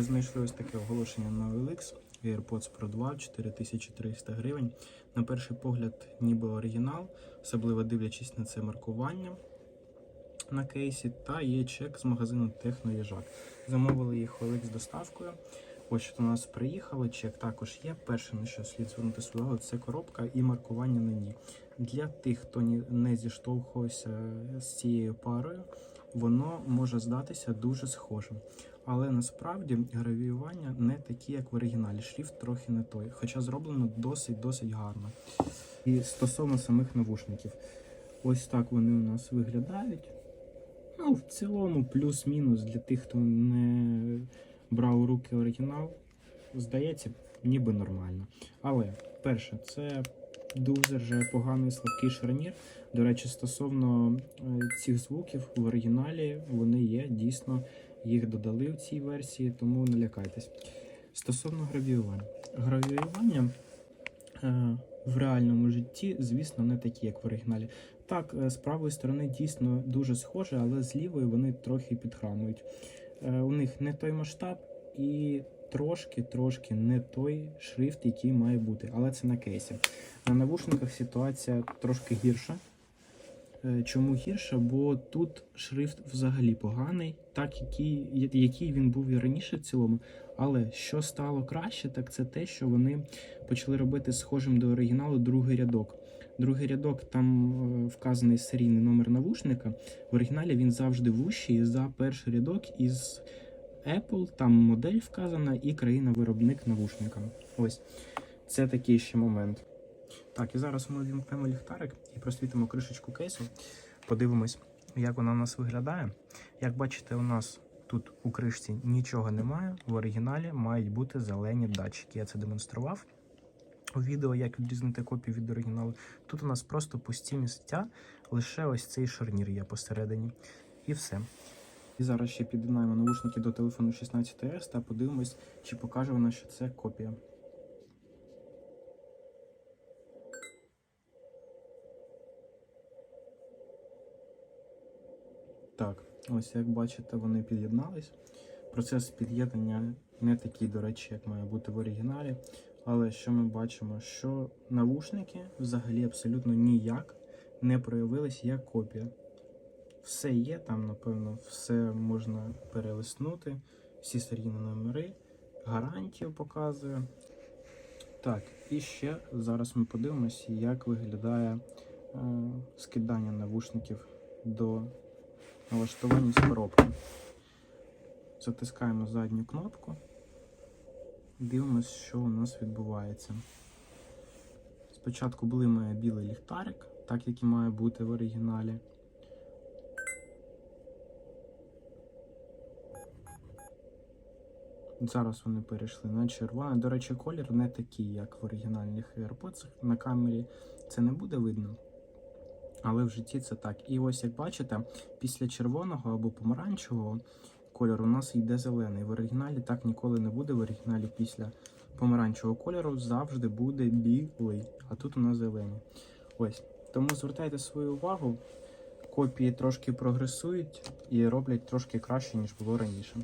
знайшли ось таке оголошення на OLX. AirPods Pro 2 4300 гривень. На перший погляд, ніби оригінал, особливо дивлячись на це маркування на кейсі, та є чек з магазину Техноїжак. Замовили їх OLX з доставкою. Ось що до нас приїхали, чек також є. Перше, на що слід звернути увагу, це коробка і маркування на ній. Для тих, хто не зіштовхувався з цією парою, воно може здатися дуже схожим. Але насправді гравіювання не такі, як в оригіналі. Шрифт трохи не той, хоча зроблено досить-досить гарно. І стосовно самих навушників, ось так вони у нас виглядають. Ну, в цілому, плюс-мінус для тих, хто не брав у руки оригінал, здається, ніби нормально. Але перше, це дуже вже поганий слабкий шарнір. До речі, стосовно е, цих звуків в оригіналі вони є, дійсно їх додали в цій версії, тому не лякайтесь. Стосовно гравіювання. Гравіювання е, в реальному житті, звісно, не такі, як в оригіналі. Так, е, з правої сторони дійсно дуже схоже, але з лівої вони трохи підхрамують. У них не той масштаб і трошки-трошки не той шрифт, який має бути, але це на кейсі. На навушниках ситуація трошки гірша. Е, Чому гірше? Бо тут шрифт взагалі поганий, так який, який він був і раніше в цілому. Але що стало краще, так це те, що вони почали робити схожим до оригіналу другий рядок. Другий рядок там е, вказаний серійний номер навушника. В оригіналі він завжди вущий за перший рядок із Apple, там модель вказана і країна-виробник навушника. Ось це такий ще момент. Так, і зараз ми вімкнемо ліхтарик і просвітимо кришечку кейсу. Подивимось, як вона у нас виглядає. Як бачите, у нас тут у кришці нічого немає. В оригіналі мають бути зелені датчики. Я це демонстрував у відео, як відрізнити копію від оригіналу. Тут у нас просто пусті місця, лише ось цей шарнір є посередині. І все. І зараз ще під'єднаємо наушники до телефону 16S та подивимось, чи покаже вона, що це копія. Так, ось як бачите, вони під'єднались. Процес під'єднання не такий, до речі, як має бути в оригіналі. Але що ми бачимо, що навушники взагалі абсолютно ніяк не проявились як копія. Все є, там, напевно, все можна перелиснути, всі серійні номери, гарантію показує. Так, і ще зараз ми подивимося, як виглядає е, скидання навушників до налаштування з коробки. Затискаємо задню кнопку. Дивимось, що у нас відбувається. Спочатку блимає білий ліхтарик, так як і має бути в оригіналі. Зараз вони перейшли на червоний. До речі, колір не такий, як в оригінальних AirPods. На камері це не буде видно. Але в житті це так. І ось як бачите, після червоного або помаранчевого кольору у нас йде зелений. В оригіналі так ніколи не буде. В оригіналі після помаранчевого кольору завжди буде білий, а тут у нас зелений. Ось. Тому звертайте свою увагу, копії трошки прогресують і роблять трошки краще, ніж було раніше.